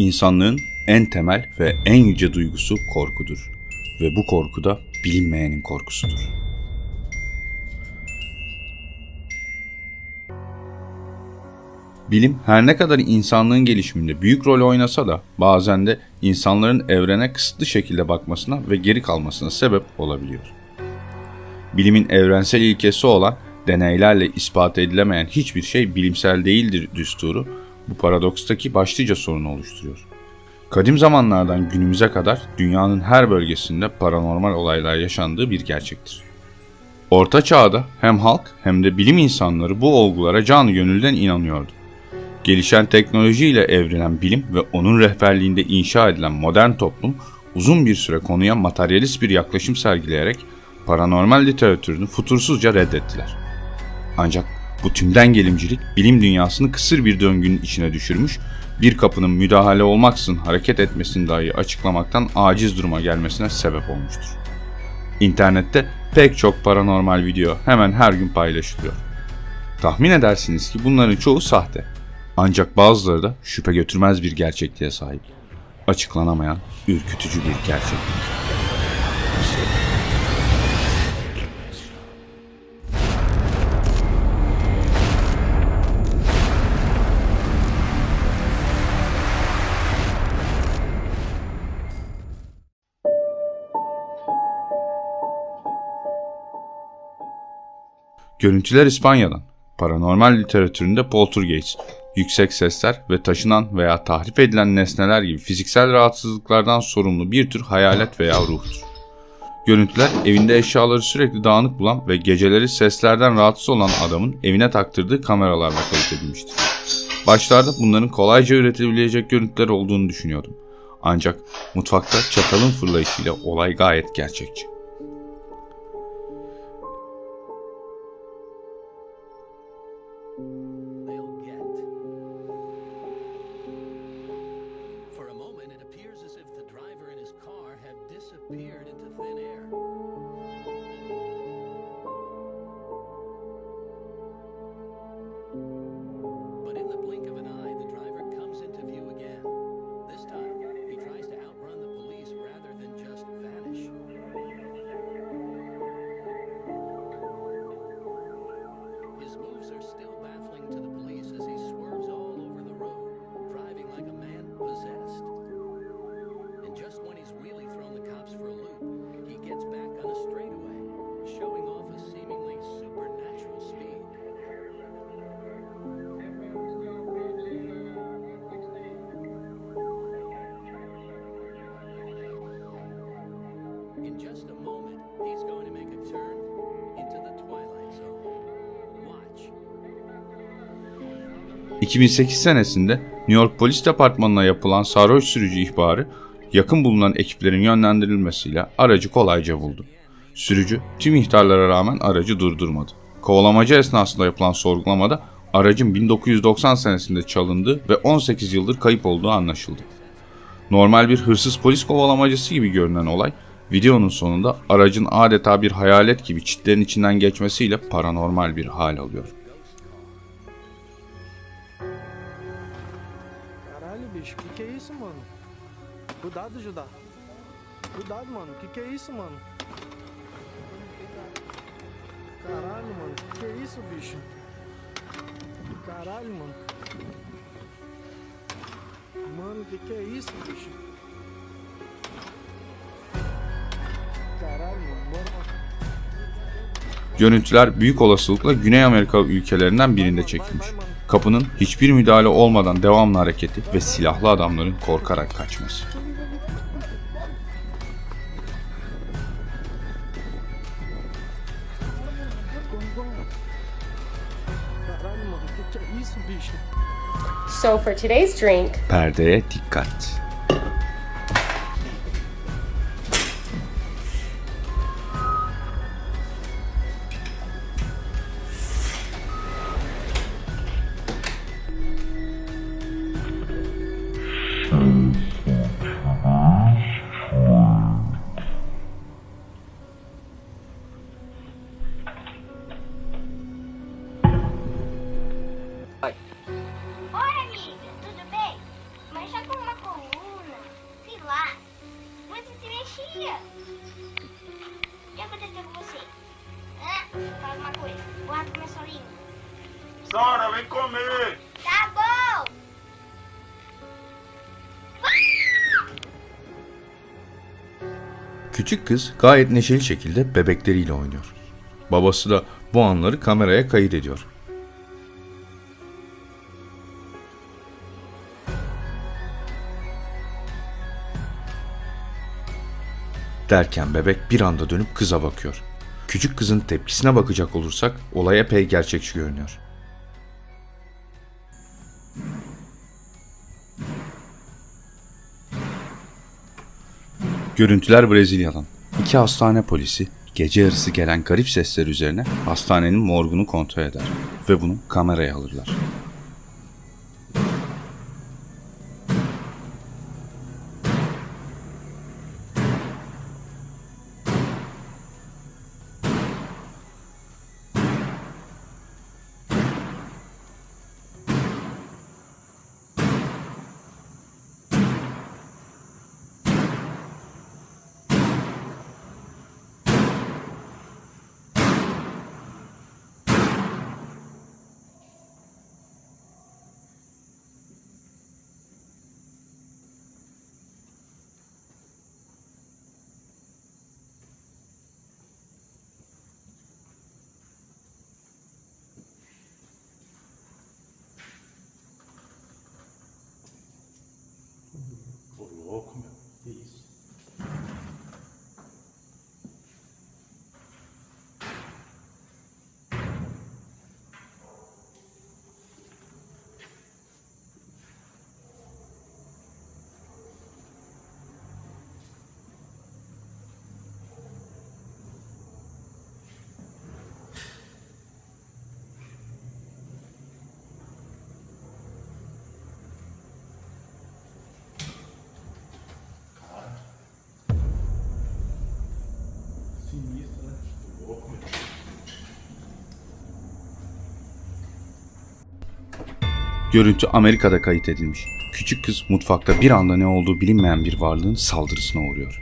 İnsanlığın en temel ve en yüce duygusu korkudur. Ve bu korku da bilinmeyenin korkusudur. Bilim her ne kadar insanlığın gelişiminde büyük rol oynasa da bazen de insanların evrene kısıtlı şekilde bakmasına ve geri kalmasına sebep olabiliyor. Bilimin evrensel ilkesi olan deneylerle ispat edilemeyen hiçbir şey bilimsel değildir düsturu bu paradokstaki başlıca sorunu oluşturuyor. Kadim zamanlardan günümüze kadar dünyanın her bölgesinde paranormal olaylar yaşandığı bir gerçektir. Orta çağda hem halk hem de bilim insanları bu olgulara canı gönülden inanıyordu. Gelişen teknolojiyle evrilen bilim ve onun rehberliğinde inşa edilen modern toplum uzun bir süre konuya materyalist bir yaklaşım sergileyerek paranormal literatürünü futursuzca reddettiler. Ancak bu tümden gelimcilik bilim dünyasını kısır bir döngünün içine düşürmüş, bir kapının müdahale olmaksızın hareket etmesini dahi açıklamaktan aciz duruma gelmesine sebep olmuştur. İnternette pek çok paranormal video hemen her gün paylaşılıyor. Tahmin edersiniz ki bunların çoğu sahte. Ancak bazıları da şüphe götürmez bir gerçekliğe sahip. Açıklanamayan, ürkütücü bir gerçeklik. Görüntüler İspanya'dan. Paranormal literatüründe poltergeist, yüksek sesler ve taşınan veya tahrip edilen nesneler gibi fiziksel rahatsızlıklardan sorumlu bir tür hayalet veya ruhtur. Görüntüler evinde eşyaları sürekli dağınık bulan ve geceleri seslerden rahatsız olan adamın evine taktırdığı kameralarla kayıt edilmiştir. Başlarda bunların kolayca üretilebilecek görüntüler olduğunu düşünüyordum. Ancak mutfakta çatalın fırlayışıyla olay gayet gerçekçi. In just a moment, he's going to make a turn into the twilight zone. Watch. 2008 senesinde New York Polis Departmanı'na yapılan sarhoş sürücü ihbarı yakın bulunan ekiplerin yönlendirilmesiyle aracı kolayca buldu. Sürücü tüm ihtarlara rağmen aracı durdurmadı. Kovalamacı esnasında yapılan sorgulamada aracın 1990 senesinde çalındığı ve 18 yıldır kayıp olduğu anlaşıldı. Normal bir hırsız polis kovalamacası gibi görünen olay, videonun sonunda aracın adeta bir hayalet gibi çitlerin içinden geçmesiyle paranormal bir hal alıyor. Cuidado, Judá. Cuidado, mano. Que que é isso, mano? Caralho, mano. Que que é isso, bicho? Caralho, mano. Mano, que que é isso, bicho? Görüntüler büyük olasılıkla Güney Amerika ülkelerinden birinde çekilmiş. Kapının hiçbir müdahale olmadan devamlı hareketi ve silahlı adamların korkarak kaçması. So for today's drink, Perdeye dikkat. Meu solinho. Sara, vem comer! Tá bom! Küçük kız gayet neşeli şekilde bebekleriyle oynuyor. Babası da bu anları kameraya kayıt ediyor. Derken bebek bir anda dönüp kıza bakıyor. Küçük kızın tepkisine bakacak olursak olay epey gerçekçi görünüyor. Görüntüler Brezilya'dan. İki hastane polisi gece yarısı gelen garip sesler üzerine hastanenin morgunu kontrol eder ve bunu kameraya alırlar. Görüntü Amerika'da kayıt edilmiş. Küçük kız mutfakta bir anda ne olduğu bilinmeyen bir varlığın saldırısına uğruyor.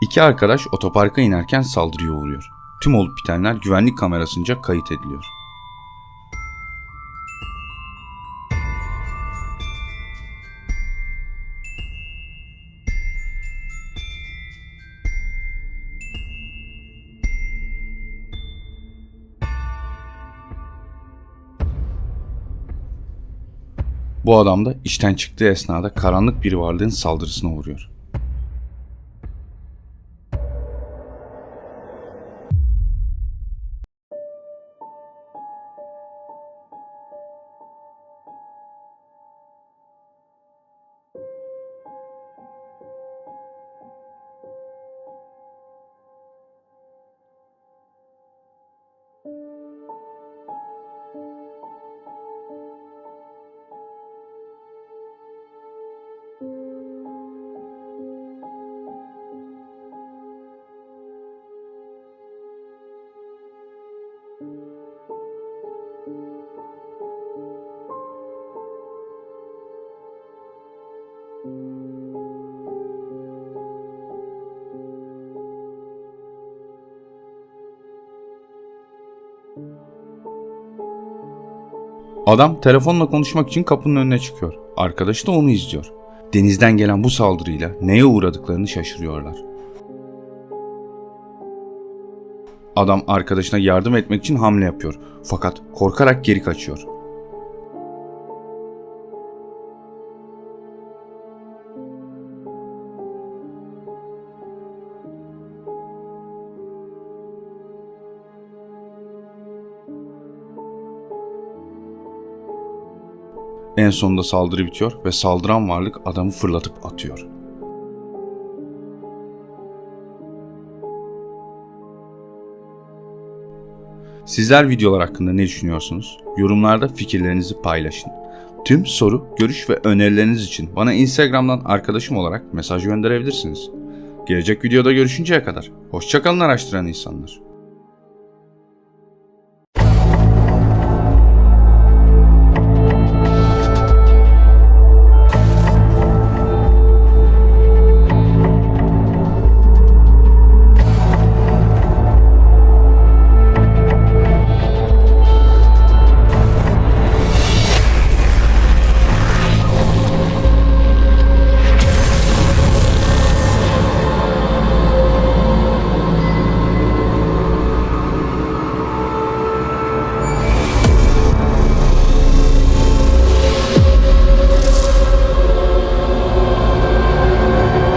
İki arkadaş otoparka inerken saldırıya uğruyor. Tüm olup bitenler güvenlik kamerasınca kayıt ediliyor. Bu adam da işten çıktığı esnada karanlık bir varlığın saldırısına uğruyor. Adam telefonla konuşmak için kapının önüne çıkıyor. Arkadaşı da onu izliyor. Denizden gelen bu saldırıyla neye uğradıklarını şaşırıyorlar. Adam arkadaşına yardım etmek için hamle yapıyor. Fakat korkarak geri kaçıyor. En sonunda saldırı bitiyor ve saldıran varlık adamı fırlatıp atıyor. Sizler videolar hakkında ne düşünüyorsunuz? Yorumlarda fikirlerinizi paylaşın. Tüm soru, görüş ve önerileriniz için bana Instagram'dan arkadaşım olarak mesaj gönderebilirsiniz. Gelecek videoda görüşünceye kadar hoşçakalın araştıran insanlar.